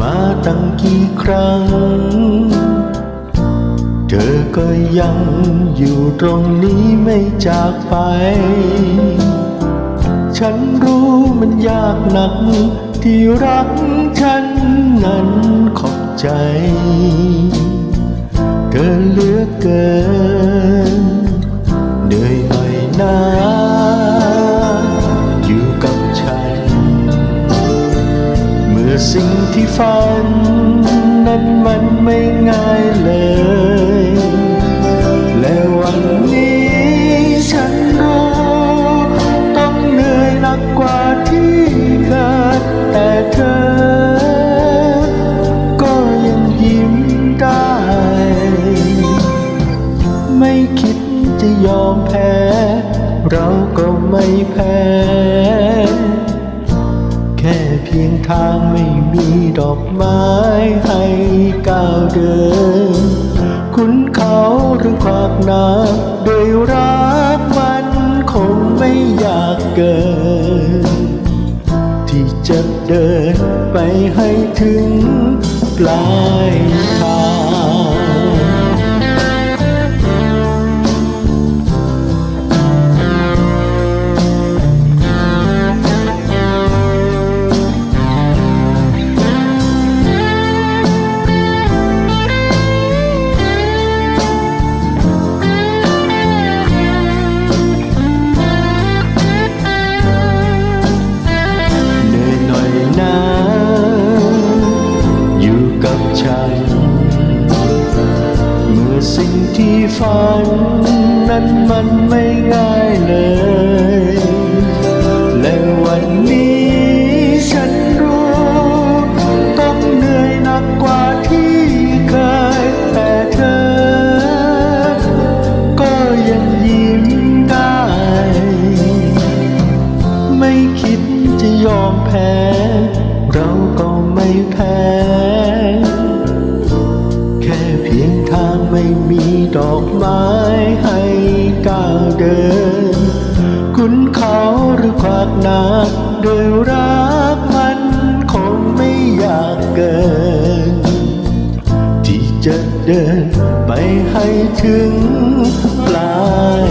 มาตั้งกี่ครั้ง เธอก็ยังอยู่ตรงนี้ไม่จากไป ฉันรู้มันยากหนักที่รักฉันนั้นขอบใจ เธอเลือกเกิน สิ่งที่ฝัน นั้นมันไม่ง่ายเลย และวันนี้ฉันรู้ต้องเหนื่อยหนักกว่าที่เคยแต่เธอ ก็ยังยิ้มได้ ไม่คิดจะยอมแพ้ เราก็ไม่แพ้ ทางไม่มีดอกไม้ให้ก้าวเดิน คุณเขาหรือขวากน้ำด้วยรักมันคงไม่อยากเกิน ที่จะเดินไปให้ถึงปลายทาง อสิ่งที่ฝัน นั้นมันไม่ง่ายเลย และวันนี้ฉันรู้ ต้องเหนื่อยหนักกว่าที่เคย แต่เธอ ก็ยังยิ้มได้ ไม่คิดจะยอมแพ้ เราก็ไม่แพ้ ไม่มีดอกไม้ให้ก้าวเดิน คุณเขาหรือขวากน้ำโดยรักมันคงไม่อยากเกิน ที่จะเดินไปให้ถึงปลาย